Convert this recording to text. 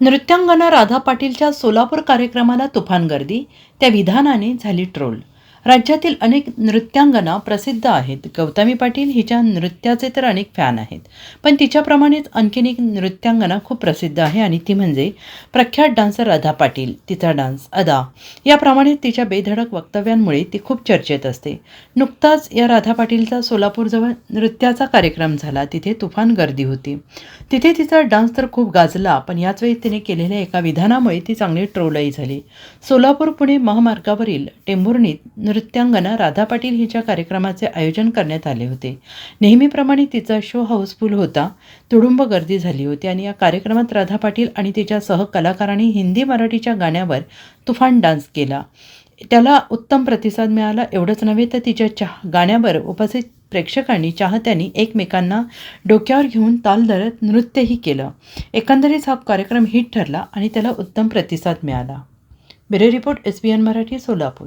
नृत्यांगना राधा पाटीलच्या सोलापूर कार्यक्रमाला तुफान गर्दी त्या विधानाने झाली ट्रोल. राज्यातील अनेक नृत्यांगना प्रसिद्ध आहेत. गौतमी पाटील हिच्या नृत्याचे तर अनेक फॅन आहेत. पण तिच्याप्रमाणेच आणखीन एक नृत्यांगना खूप प्रसिद्ध आहे आणि ती म्हणजे प्रख्यात डान्सर राधा पाटील. तिचा डान्स अदा याप्रमाणे तिच्या बेधडक वक्तव्यांमुळे ती खूप चर्चेत असते. नुकताच या राधा पाटीलचा सोलापूरजवळ नृत्याचा कार्यक्रम झाला. तिथे तुफान गर्दी होती. तिथे तिचा डान्स तर खूप गाजला पण याच वेळी तिने केलेल्या एका विधानामुळे ती चांगली ट्रोलही झाली. सोलापूर पुणे महामार्गावरील टेंभुर्णीत नृत्यांगना राधा पाटील हिच्या कार्यक्रमाचे आयोजन करण्यात आले होते. नेहमीप्रमाणे तिचा शो हाऊसफुल होता. तुडुंब गर्दी झाली होती आणि या कार्यक्रमात राधा पाटील आणि तिच्या सहकलाकारांनी हिंदी मराठीच्या गाण्यावर तुफान डान्स केला. त्याला उत्तम प्रतिसाद मिळाला. एवढंच नव्हे तर तिच्या चहा गाण्यावर उपस्थित प्रेक्षकांनी चाहत्यांनी एकमेकांना डोक्यावर घेऊन ताल धरत नृत्यही केलं. एकंदरीत हा कार्यक्रम हिट ठरला आणि त्याला उत्तम प्रतिसाद मिळाला. Bureau report S B N Marathi Solapur.